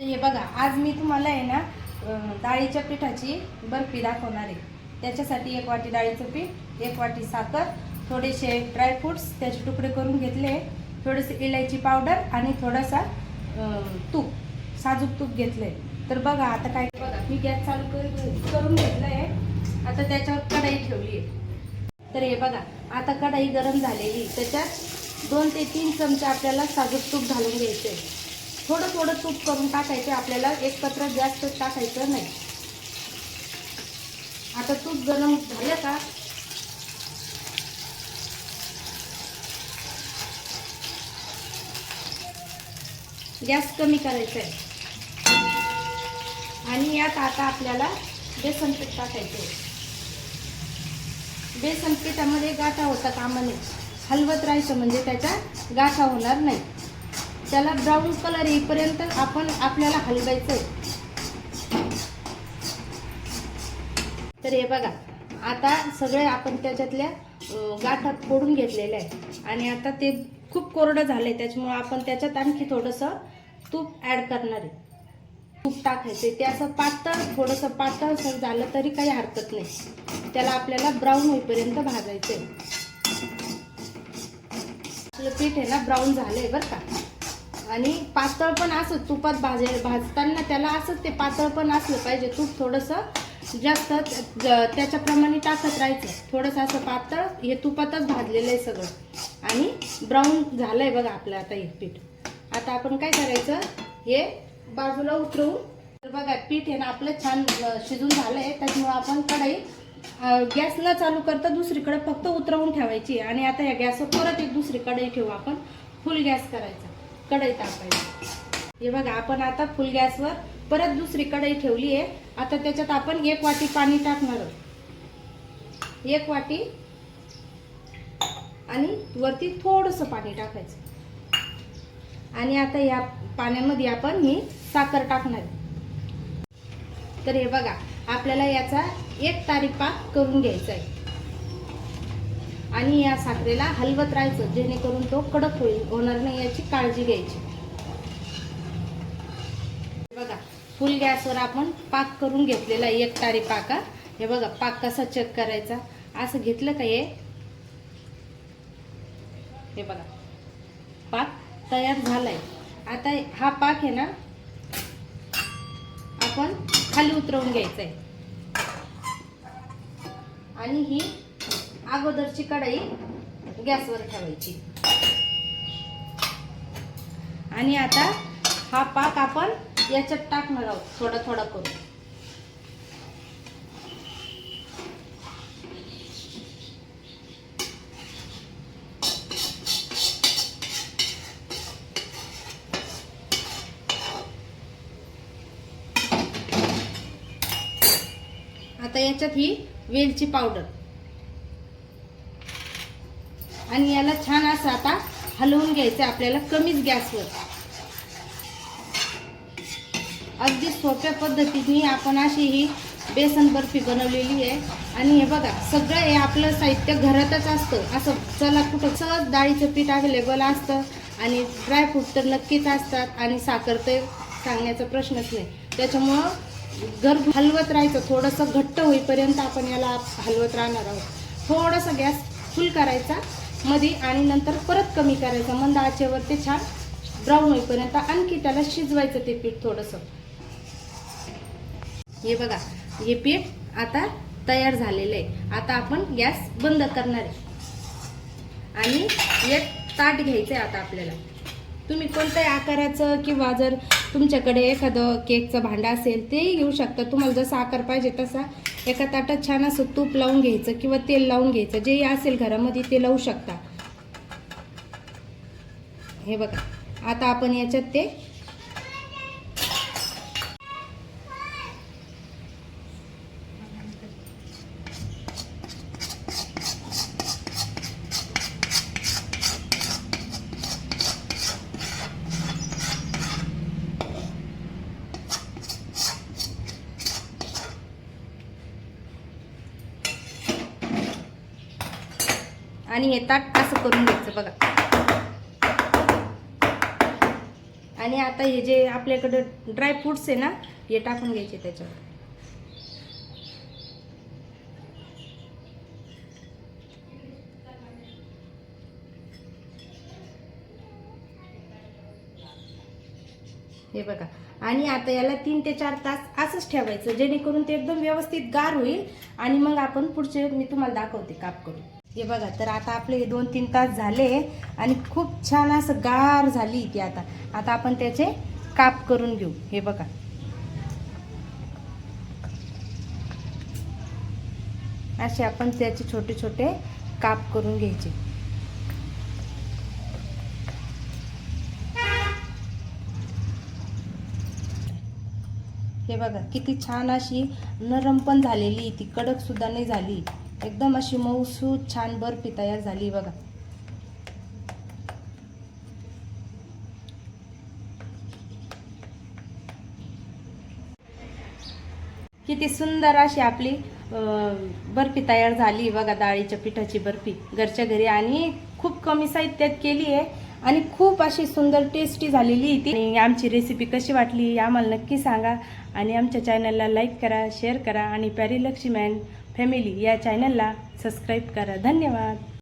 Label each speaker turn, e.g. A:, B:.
A: हे बघा आज मी तुम्हाला आहे ना डाळीच्या पिठाची बर्फी दाखवणार आहे. त्याच्यासाठी एक वाटी डाळीचं पीठ एक वाटी साखर थोडेसे ड्रायफ्रुट्स त्याचे तुकडे करून घेतले. थोडेसे इलायची पावडर आणि थोडासा तूप साजूक तूप घेतलंय. तर बघा आता काय बघा मी गॅस चालू कर- करून आहे आता त्याच्यावर कढाई ठेवली आहे तर हे बघा आता कढाई गरम झालेली त्याच्यात दोन ते तीन चमचे आपल्याला साजूक तूप घालून घ्यायचे थोडं थोडं तूप करून टाकायचं आपल्याला एकत्र जास्त टाकायचं नाही. आता तूप गरम झालं का? गॅस कमी करायचा आहे आणि यात आता आपल्याला बेसन पीठ टाकायचं आहे बेसन पिठामध्ये गाठा होता कामा नये हलवत राहायचं म्हणजे त्याच्या गाठा होणार नाही. त्याला ब्राऊन कलर येईपर्यंत आपण आपल्याला हलवायचं आहे तर हे बघा आता सगळे आपण त्याच्यातल्या गाठात गाठा फोडून घेतलेल्या आहे. आणि आता ते खूप कोरडं झाले त्याच्यामुळं आपण त्याच्यात आणखी थोडंसं तूप ॲड करणार आहे. तूप टाकायचं ते असं पातळ थोडंसं पातळ झालं तरी काही हरकत नाही. त्याला आपल्याला ब्राऊन होईपर्यंत भाजायचं आहे आपलं पीठ आहे ना ब्राऊन झालं आहे बरं का. आणि पातळ पण असं तुपात भाजे भाजताना त्याला असंच ते पातळ पण असलं पाहिजे. तूप थोडंसं जास्त ज- त्याच्याप्रमाणे टाकत राहायचं. थोडंसं असं पातळ हे तुपातच भाजलेलं आहे सगळं. आणि ब्राऊन झालं आहे बघा आपलं आता हे पीठ. आता आपण काय करायचं? हे बाजूला उतरवून तर बघा पीठ हे ना आपलं छान शिजून झालं आहे त्याच्यामुळे आपण कढई गॅस न चालू करता दुसरीकडे फक्त उतरवून ठेवायची. आणि आता या गॅसवर परत एक दुसरी कढई ठेवू आपण. फुल गॅस करायचा. कढई तापायची. हे बघा आपण आता फुल गॅसवर परत दुसरी कढई ठेवली आहे. आता त्याच्यात आपण एक वाटी पाणी टाकणार आहोत. एक वाटी आणि वरती थोडंसं पाणी टाकायचं. आणि आता या पाण्यामध्ये आपण ही साखर टाकणार तर हे बघा आपल्याला याचा एक तारीख पाक करून घ्यायचा आहे. आणि या साखरेला हलवत राहायचं जेणेकरून तो कडक होईल होणार नाही याची काळजी घ्यायची. हे बघा फुल गॅसवर आपण पाक करून घेतलेला आहे एक तारी पाका. हे बघा पाक कसा चेक करायचा? असं घेतलं का हे? हे बघा पाक तयार झालाय. आता हा पाक आहे ना आपण खाली उतरवून घ्यायचा आहे आणि ही अगोदरची कढई गॅसवर ठेवायची. आणि आता हा पाक आपण याच्यात टाकणार आहोत थोडा थोडा करून. आता याच्यात ही वेलची पावडर. आणि याला छान असं आता हलवून घ्यायचं आपल्याला कमीच गॅसवर. अगदी सोप्या पद्धतीने आपण अशी ही बेसन बर्फी बनवलेली आहे. आणि हे बघा सगळं हे आपलं साहित्य घरातच असतं. असं चला कुठं सहज डाळीचं पीठ अवेलेबल असतं आणि ड्रायफ्रूट तर नक्कीच असतात आणि साखर तर सांगण्याचा प्रश्नच नाही. त्याच्यामुळं घर हलवत राहायचं थोडंसं घट्ट होईपर्यंत आपण याला हलवत राहणार आहोत. थोडंसं गॅस फुल करायचा मध्ये आणि नंतर परत कमी करायचं. मंद आचेवर ते छान ब्राऊन होईपर्यंत आणखी त्याला शिजवायचं ते पीठ थोडंसं. हे बघा हे पीठ आता तयार झालेलं आहे. आता आपण गॅस बंद करणार आहे. आणि एक ताट घ्यायचं आहे आता आपल्याला. तुम्ही कोणत्याही आकाराचं किंवा जर तुमच्याकडे एखादं केकचं भांडं असेल तेही घेऊ शकता. तुम्हाला जसा आकार पाहिजे तसा एका ताटात छान असं तूप लावून घ्यायचं किंवा तेल लावून घ्यायचं. जेही असेल घरामध्ये ते लावू शकता. हे बघा. आता आपण याच्यात ते आणि हे ताट असं करून घ्यायचं बघा. आणि आता हे जे आपल्याकडे ड्रायफ्रुट्स आहे ना हे टाकून घ्यायचे त्याच्यावर हे बघा. आणि आता याला तीन ते चार तास असंच ठेवायचं जेणेकरून ते एकदम व्यवस्थित गार होईल. आणि मग आपण पुढचे मी तुम्हाला दाखवते काप करून. हे बघा तर आता आपले हे दोन तीन तास झाले आणि खूप छान असं गार झाली ती आता. आता आपण त्याचे काप करून घेऊ. हे बघा. असे आपण त्याचे छोटे छोटे काप करून घ्यायचे. हे बघा किती छान अशी नरम पण झालेली ती कडक सुद्धा नाही झाली. एकदम अशी मऊसू छान बर्फी तयार झाली बघा. किती सुंदर अशी आपली बर्फी तयार झाली बघा डाळीच्या पिठाची बर्फी. घरच्या घरी आणि खूप कमी साहित्यात केली आहे आणि खूप अशी सुंदर टेस्टी झालेली ती. आणि आमची रेसिपी कशी वाटली आम्हाला नक्की सांगा. आणि आमच्या चॅनलला लाईक करा शेअर करा आणि पॅरी लक्ष्मी फॅमिली या चॅनलला सबस्क्राईब करा. धन्यवाद.